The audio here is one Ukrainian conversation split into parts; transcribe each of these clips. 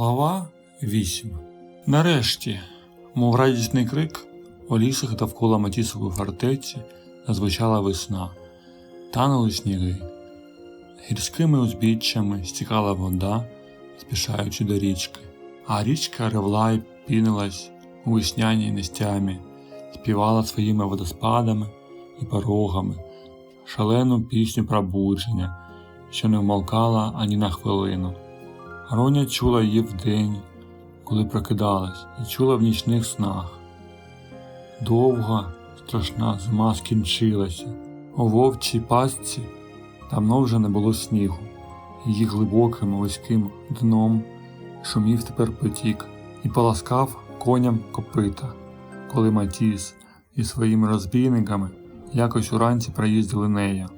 Глава 8 Нарешті, мов радісний крик, у лісах довкола Матісової фортеці зазвучала весна, танули сніги. Гірськими узбіччями стікала вода, спішаючи до річки, а річка ревла й пінилась у весняній нестямі, співала своїми водоспадами і порогами шалену пісню пробудження, що не вмолкала ані на хвилину. Роня чула її вдень, коли прокидалась, і чула в нічних снах. Довга, страшна зима скінчилася. У вовчій пастці давно вже не було снігу. Її глибоким вузьким дном шумів тепер потік і поласкав коням копита, коли Матіс із своїми розбійниками якось уранці проїздили нею.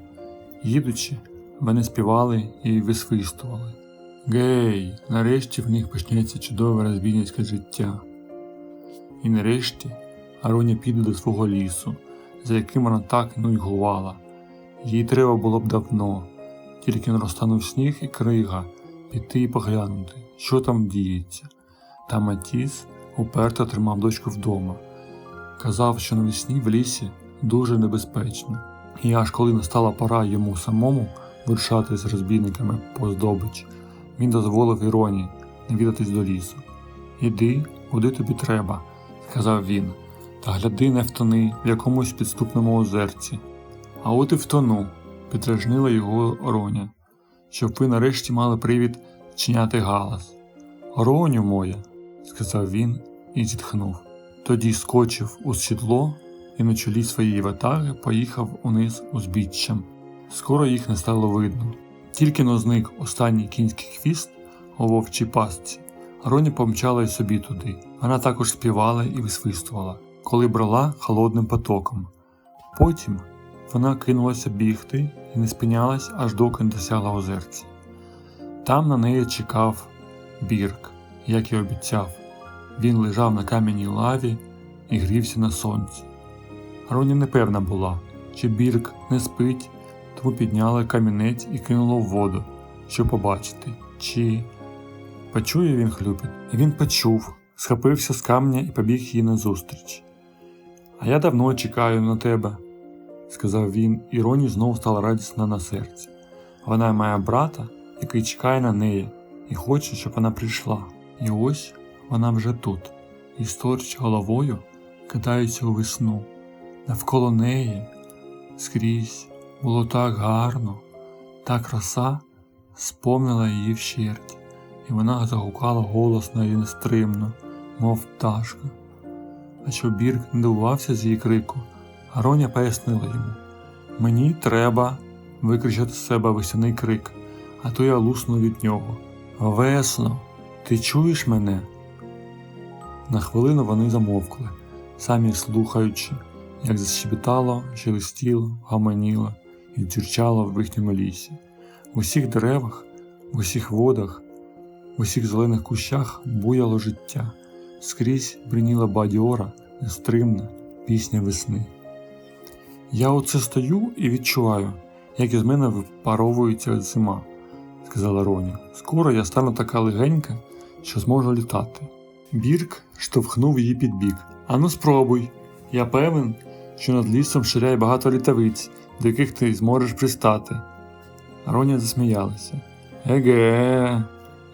Їдучи, вони співали і висвистували. Гей, нарешті в них почнеться чудове розбійницьке життя. І нарешті Ароня піде до свого лісу, за яким вона так нуйгувала. Їй треба було б давно, тільки не розтанув сніг і крига, піти і поглянути, що там діється. Та Матіс уперто тримав дочку вдома. Казав, що навесні в лісі дуже небезпечно, і аж коли настала пора йому самому вирушати з розбійниками по здобич, він дозволив Іроні навідатись до лісу. Іди, куди тобі треба, сказав він, та гляди не втони в якомусь підступному озерці. А от і втону, підражнила його Роня, щоб ви нарешті мали привід чиняти галас. Роню моя, сказав він і зітхнув. Тоді скочив у сідло і на чолі своєї ватаги поїхав униз узбіччям. Скоро їх не стало видно. Тільки но зник останній кінський хвіст у вовчій пастці, Роня помчала й собі туди. Вона також співала і висвистувала, коли брала холодним потоком. Потім вона кинулася бігти і не спинялась, аж доки не досягла озерці. Там на неї чекав бірк, як і обіцяв. Він лежав на кам'яній лаві і грівся на сонці. Роня непевна була, чи бірк не спить, тому підняла камінець і кинула в воду, щоб побачити, чи почує він хлюпіт. І він почув, схопився з камня і побіг їй назустріч. А я давно чекаю на тебе, сказав він, і Роні знову стала радісна на серці. Вона має брата, який чекає на неї, і хоче, щоб вона прийшла. І ось вона вже тут, і сторч головою кидається у весну. Навколо неї скрізь було так гарно, та краса сповнила її вщерть, і вона загукала голосно і нестримно, мов пташка. А що Бірк не дивувався з її крику, Ароня пояснила йому Мені треба викричати з себе весняний крик, а то я лусну від нього. Весно, ти чуєш мене? На хвилину вони замовкли, самі слухаючи, як защебетало, шелестіло, гаманіло і дзюрчало в їхньому лісі. В усіх деревах, в усіх водах, в усіх зелених кущах буяло життя, скрізь бриніла бадьора, нестримна пісня весни. Я оце стою і відчуваю, як із мене випаровується зима, сказала Роня. Скоро я стану така легенька, що зможу літати. Бірк штовхнув її під бік. Ану спробуй. Я певен, що над лісом ширяє багато літавиць, до яких ти зможеш пристати. Роня засміялася. Еге,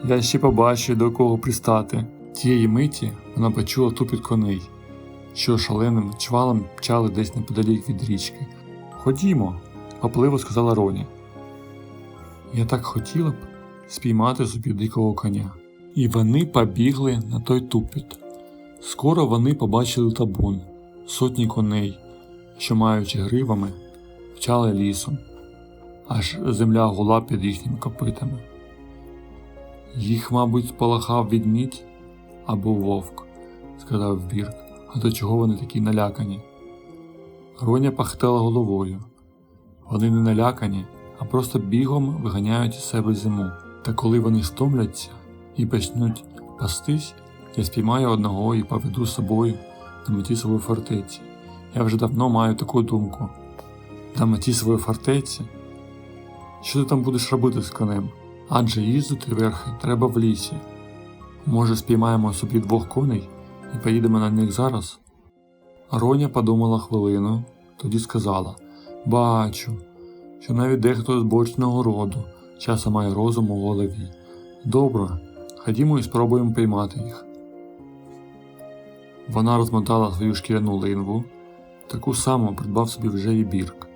я ще побачу, до кого пристати. Тієї миті вона почула тупіт коней, що шаленим чвалом мчали десь неподалік від річки. Ходімо, хапливо сказала Роня. Я так хотіла б спіймати собі дикого коня. І вони побігли на той тупіт. Скоро вони побачили табун, сотні коней, що, маючи гривами, вчали лісом, аж земля гула під їхніми копитами. Їх, мабуть, сполахав відмідь або вовк, сказав Бірк, а до чого вони такі налякані? Роня пахтела головою. Вони не налякані, а просто бігом виганяють із себе зиму. Та коли вони стомляться і почнуть пастись, я спіймаю одного і поведу з собою до Матісової фортеці. Я вже давно маю таку думку. До Матісової фортеці? Що ти там будеш робити з конем? Адже їздити верхи треба в лісі. Може, спіймаємо собі двох коней і поїдемо на них зараз? Роня подумала хвилину, тоді сказала Бачу, що навіть дехто з бочного роду часом має розум у голові. Добре, ходімо і спробуємо піймати їх. Вона розмотала свою шкіряну линву, таку саму придбав собі вже і бірк,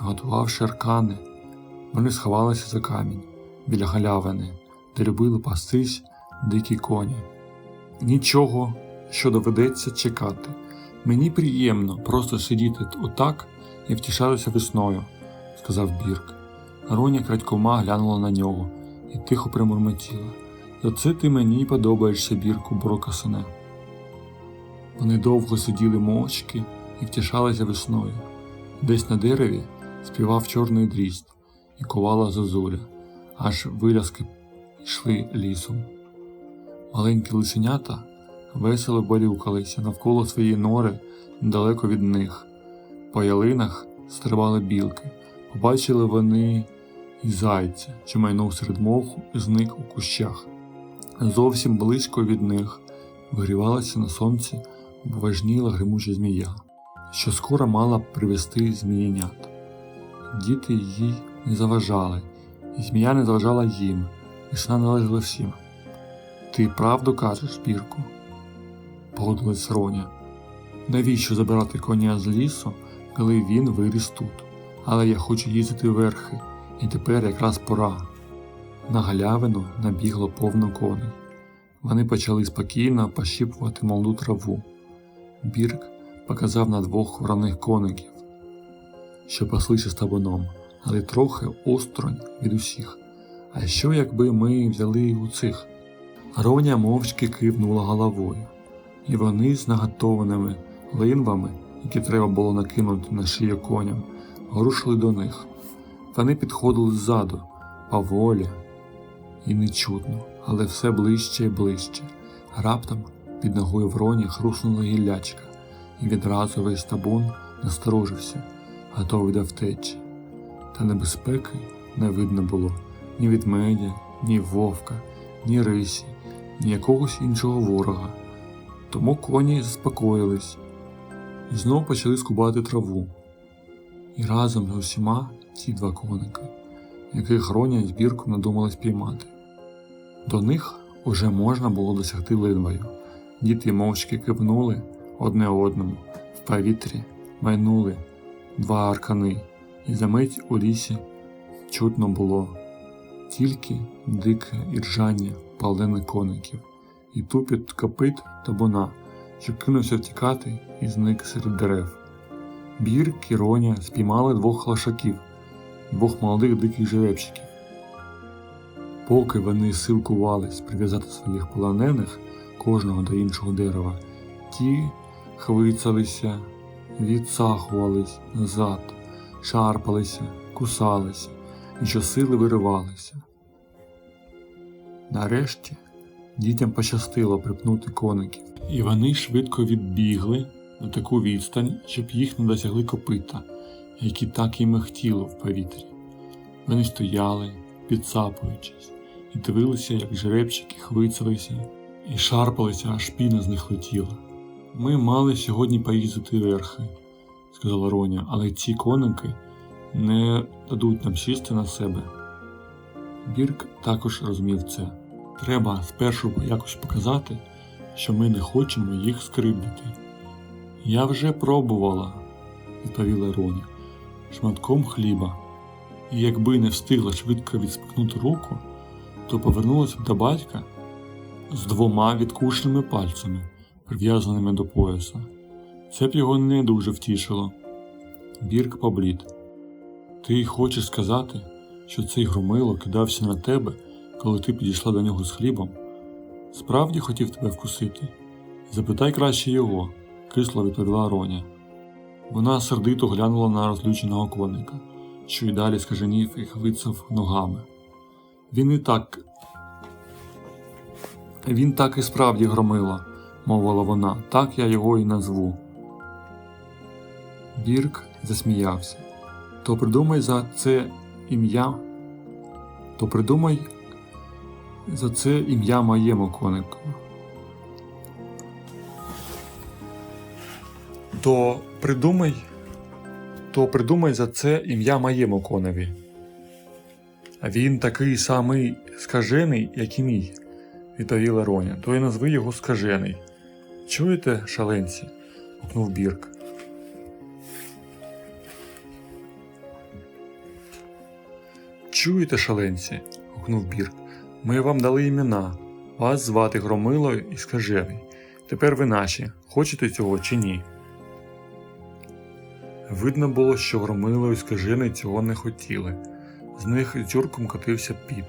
наготувавши аркани. Вони сховалися за камінь біля галявини, де любили пастись дикі коні. Нічого, що доведеться чекати. Мені приємно просто сидіти отак і втішатися весною, сказав Бірк. Роня крадькома глянула на нього і тихо примурмотіла. За це ти мені подобаєшся, Бірку, Брокасине. Вони довго сиділи мовчки і втішалися весною. Десь на дереві співав чорний дріст і ковала зозуля, аж виляски йшли лісом. Маленькі лисенята весело балюкалися навколо своєї нори недалеко від них. По ялинах стрибали білки. Побачили вони і зайця, що майнув серед моху і зник у кущах. Зовсім близько від них вигрівалася на сонці обважніла гримуча змія, що скоро мала привести змієнят. Діти їй не заважали, і змія не заважала їм, і сна належала всім. Ти правду кажеш, Бірку? погодилась Роня. Навіщо забирати коня з лісу, коли він виріс тут? Але я хочу їздити верхи, і тепер якраз пора. На галявину набігло повно коней. Вони почали спокійно пощіпувати молоду траву. Бірк показав на двох вороних коників, що паслися табуном, але трохи осторонь від усіх. А що, якби ми взяли у цих? Роня мовчки кивнула головою, і вони з наготованими линвами, які треба було накинути на шию коням, рушили до них. Вони підходили ззаду, поволі і нечутно, але все ближче і ближче. Раптом під ногою вроні хруснула гіллячка, і відразу весь табун насторожився, готовий до втечі. Та небезпеки не видно було ні ведмедя, ні вовка, ні рисі, ні якогось іншого ворога. Тому коні заспокоїлись і знову почали скубати траву. І разом з усіма ті два коники, яких Роня збірку надумала спіймати. До них уже можна було досягти линвою. Діти мовчки кивнули одне одному в повітрі, майнули два аркани, і за мить у лісі чутно було тільки дике іржання палених коників і тупіт копит табуна, що кинувся втікати і зник серед дерев. Бірк і Роня спіймали двох лошаків, двох молодих диких жеребчиків. Поки вони силкувались прив'язати своїх полонених кожного до іншого дерева, ті хвицалися, відсахувались назад, шарпалися, кусалися і щосили виривалися. Нарешті дітям пощастило припнути коників, і вони швидко відбігли на таку відстань, щоб їх не досягли копита, які так і мехтіло в повітрі. Вони стояли, підсапуючись, і дивилися, як жеребчики хвицалися і шарпалися, аж піна з них летіла. Ми мали сьогодні поїздити верхи, сказала Роня, але ці коники не дадуть нам сісти на себе. Бірк також розумів це. Треба спершу якось показати, що ми не хочемо їх скривдити. Я вже пробувала, відповіла Роня, шматком хліба, і якби не встигла швидко відспикнути руку, то повернулася б до батька з двома відкушеними пальцями, прив'язаними до пояса. Це б його не дуже втішило. Бірк поблід. Ти хочеш сказати, що цей громило кидався на тебе, коли ти підійшла до нього з хлібом? Справді хотів тебе вкусити? Запитай краще його, кисло відповіла Роня. Вона сердито глянула на розлюченого коника, що й далі скаженів і хвицав ногами. Він і так. Він так і справді громила, мовила вона, так я його і назву. Дірк засміявся. То придумай за це ім'я, то придумай за це ім'я моєму конику. То придумай, то придумай за це ім'я моєму коневі. Він такий самий скажений, як і мій, відповіла Роня, то й назви його скажений. Чуєте, шаленці? гукнув Бірк. Чуєте, шаленці? гукнув Бірк. Ми вам дали імена. Вас звати Громило і Скажений. Тепер ви наші. Хочете цього чи ні? Видно було, що Громило і Скажений цього не хотіли. З них дзюрком котився піт,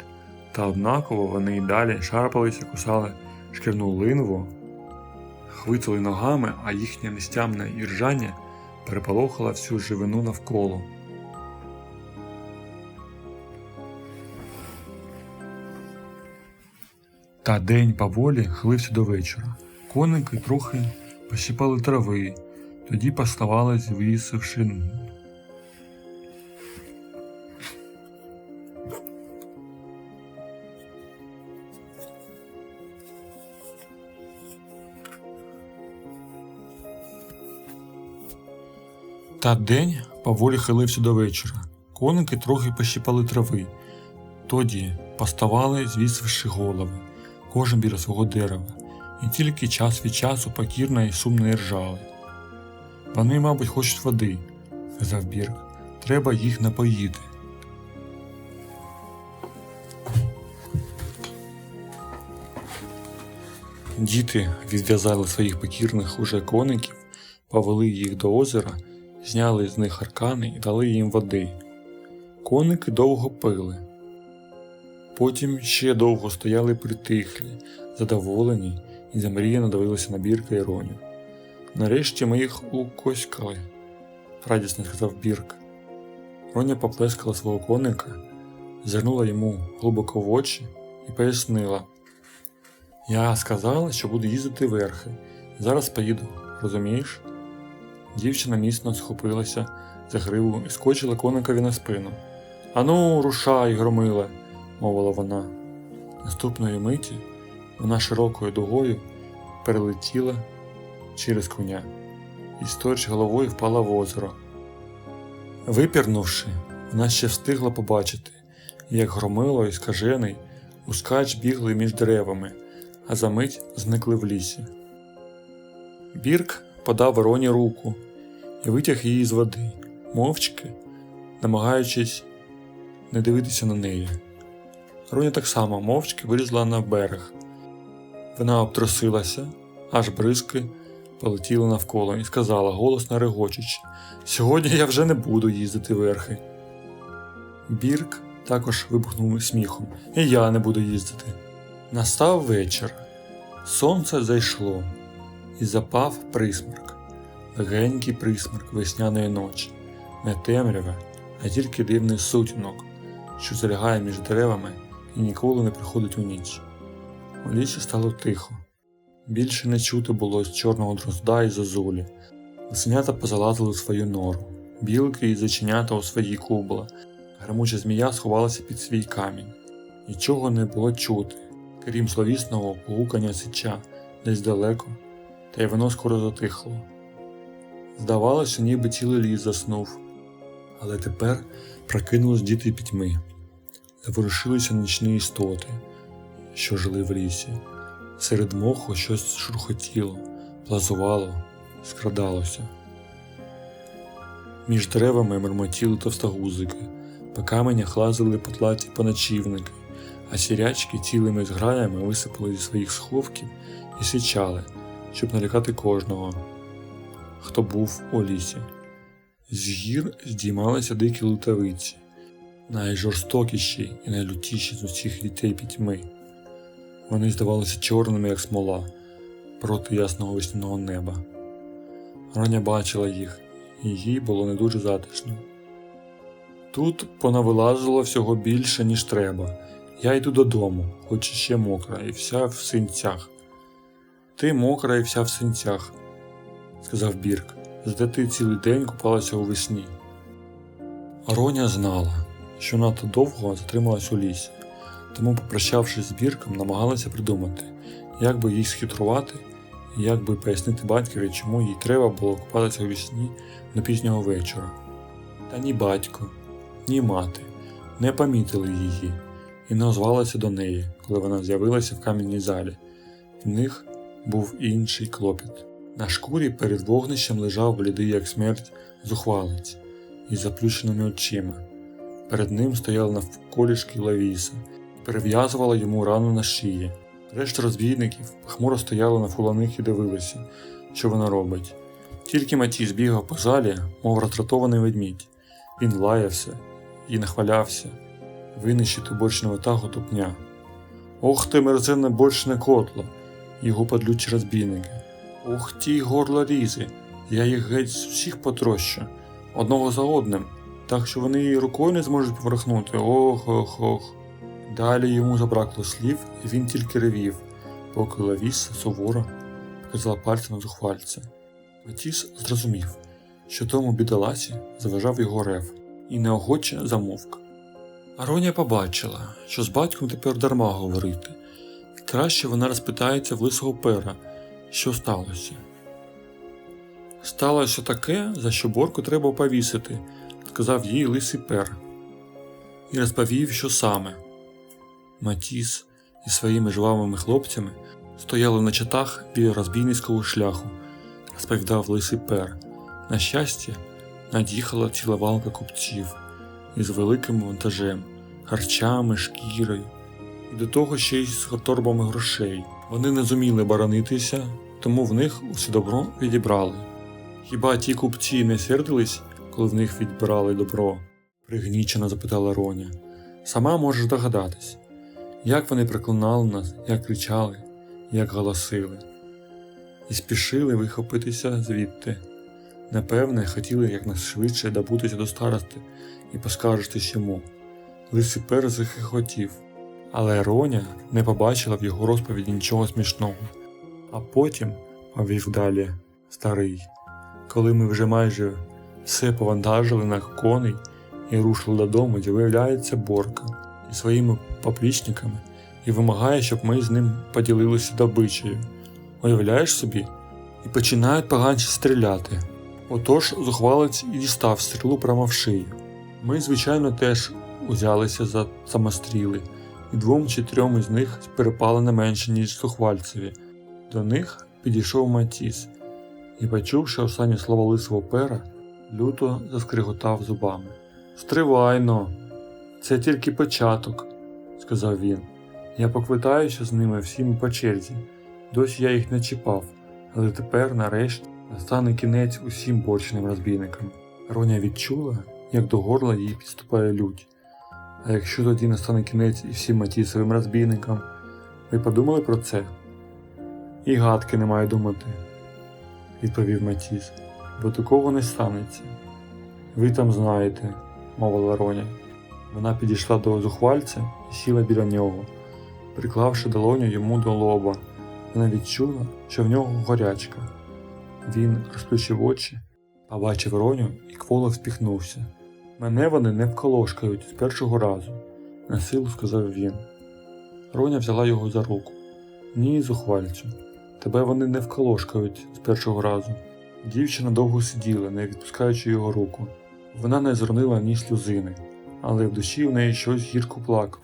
та однаково вони й далі шарпалися, кусали шкірну линву, хвицали ногами, а їхнє нестямне іржання переполохало всю живину навколо. Та день поволі хилився до вечора. Коники трохи пощипали трави, тоді поставали, звісивши Та день поволі хилився до вечора. Коники трохи пощипали трави, тоді поставали, звісивши голови, кожен біля свого дерева, і тільки час від часу покірно і сумно ржали. Вони, мабуть, хочуть води, сказав Бірк. Треба їх напоїти. Діти відв'язали своїх покірних уже коників, повели їх до озера, зняли з них аркани і дали їм води. Коники довго пили. Потім ще довго стояли притихлі, задоволені і замріяно дивилися на Бірка і Роню. Нарешті ми їх укоськали, радісно сказав Бірк. Роня поплескала свого коника, зирнула йому глибоко в очі і пояснила. Я сказала, що буду їздити верхи. Зараз поїду, розумієш? Дівчина міцно схопилася за гриву і скочила коникові на спину. Ану, рушай, громиле, мовила вона. Наступної миті вона широкою дугою перелетіла через коня і, сторч головою, впала в озеро. Випірнувши, вона ще встигла побачити, як громило і скажений ускач бігли між деревами, а за мить зникли в лісі. Бірк подав Вороні руку і витяг її з води, мовчки, намагаючись не дивитися на неї. Роня так само мовчки вилізла на берег. Вона обтрусилася, аж бризки полетіли навколо і сказала, голосно регочучи, Сьогодні я вже не буду їздити верхи. Бірк також вибухнув сміхом, і я не буду їздити. Настав вечір. Сонце зайшло, і запав присмерк, легенький присмерк весняної ночі, не темряве, а тільки дивний сутінок, що залягає між деревами і ніколи не приходить у ніч. У лісі стало тихо. Більше не чути було з чорного дрозда і зозулі. Лисенята позалазили у свою нору, білки і заченята у свої кубла, гремуча змія сховалася під свій камінь. Нічого не було чути, крім словісного погукання сича десь далеко, та й воно скоро затихло. Здавалося, ніби цілий ліс заснув, але тепер прокинулись діти пітьми, заворушилися нічні істоти, що жили в лісі. Серед моху щось шурхотіло, плазувало, скрадалося. Між деревами мермотіли товстогузики, по каменях лазили потлаті поночівники, а сірячки цілими зграями висипали зі своїх сховків і сичали, щоб налякати кожного, хто був у лісі. З гір здіймалися дикі лутавиці, найжорстокіші і найлютіші з усіх дітей пітьми. Вони здавалися чорними, як смола, проти ясного весняного неба. Роня бачила їх, і їй було не дуже затишно. Тут понавилазило всього більше, ніж треба. Я йду додому, хоч ще мокра, і вся в синцях. Ти мокра і вся в синцях, сказав Бірк, зате ти цілий день купалася у весні. Роня знала, що надто довго затрималась у лісі, тому, попрощавшись з Бірком, намагалася придумати, як би їй схитрувати і як би пояснити батькові, чому їй треба було купатися у вісні до пізнього вечора. Та ні батько, ні мати не помітили її і не озвалися до неї, коли вона з'явилася в кам'яній залі. В них був інший клопіт. На шкурі перед вогнищем лежав блідий, як смерть, зухвалець із заплющеними очима. Перед ним стояла навколішки Лавіса перев'язувала йому рану на шиї. Решта розбійників хмуро стояли навколо них і дивилися, що вона робить. Тільки Матіс бігав по залі, мов роздратований ведмідь. Він лаявся і нахвалявся винищити бочного тагу тупня. Ох ти, мерзенне бочне котло, його подлючі розбійники. Ох ті горла різи, я їх геть з всіх потрощу, одного за одним, так що вони і рукою не зможуть поверхнути. Ох ох ох. Далі йому забракло слів, і він тільки ревів, поки Лавіса суворо показала пальцем на зухвальця. Матіс зрозумів, що тому бідоласі заважав його рев, і неохоче замовк. Ароня побачила, що з батьком тепер дарма говорити. Краще вона розпитається в лисого пера, що сталося. Сталося таке, за що борку треба повісити, сказав їй лисий пер, і розповів, що саме. Матіс із своїми жвавими хлопцями стояли на чатах біля розбійницького шляху, розповідав лисий пер. На щастя, над'їхала ціла валка купців із великим вантажем, харчами, шкірою, і до того ще й з торбами грошей. Вони не зуміли боронитися, тому в них усе добро відібрали. Хіба ті купці не сердились, коли в них відбирали добро? пригнічено запитала Роня. Сама можеш догадатись, як вони проклинали нас, як кричали, як голосили, і спішили вихопитися звідти. Напевне, хотіли якнайшвидше добутися до старости і поскаржитись йому. Лисий захихотів, але Роня не побачила в його розповіді нічого смішного. А потім повів далі старий. Коли ми вже майже все повантажили на коней і рушили додому, з'являється Борка і своїми поплічниками і вимагає, щоб ми з ним поділилися добичею. Уявляєш собі? І починають поганці стріляти. Отож зухвалець і дістав стрілу прямо в шию. Ми, звичайно, теж узялися за самостріли, і двом чи трьом із них перепали не менше, ніж сухвальцеві. До них підійшов Матіс і, почувши останні слова лисого пера, люто заскриготав зубами. Стривайно, це тільки початок, сказав він. Я поквитаюся з ними всіми по черзі. Досі я їх не чіпав, але тепер, нарешті, настане кінець усім борчним розбійникам. Роня відчула, як до горла їй підступає лють. А якщо тоді настане кінець і всім матісовим розбійникам, ви подумали про це? І гадки не маю думати, відповів Матіс, бо такого не станеться. Ви там знаєте, мовила Роня. Вона підійшла до зухвальця і сіла біля нього, приклавши долоню йому до лоба. Вона відчула, що в нього горячка. Він розплющив очі, побачив Роню і кволо вспіхнувся. Мене вони не вколошкають з першого разу, насилу сказав він. Роня взяла його за руку. Ні, зухвальцю, тебе вони не вколошкають з першого разу. Дівчина довго сиділа, не відпускаючи його руку. Вона не зронила ні сльозини, але в душі в неї щось гірко плакало.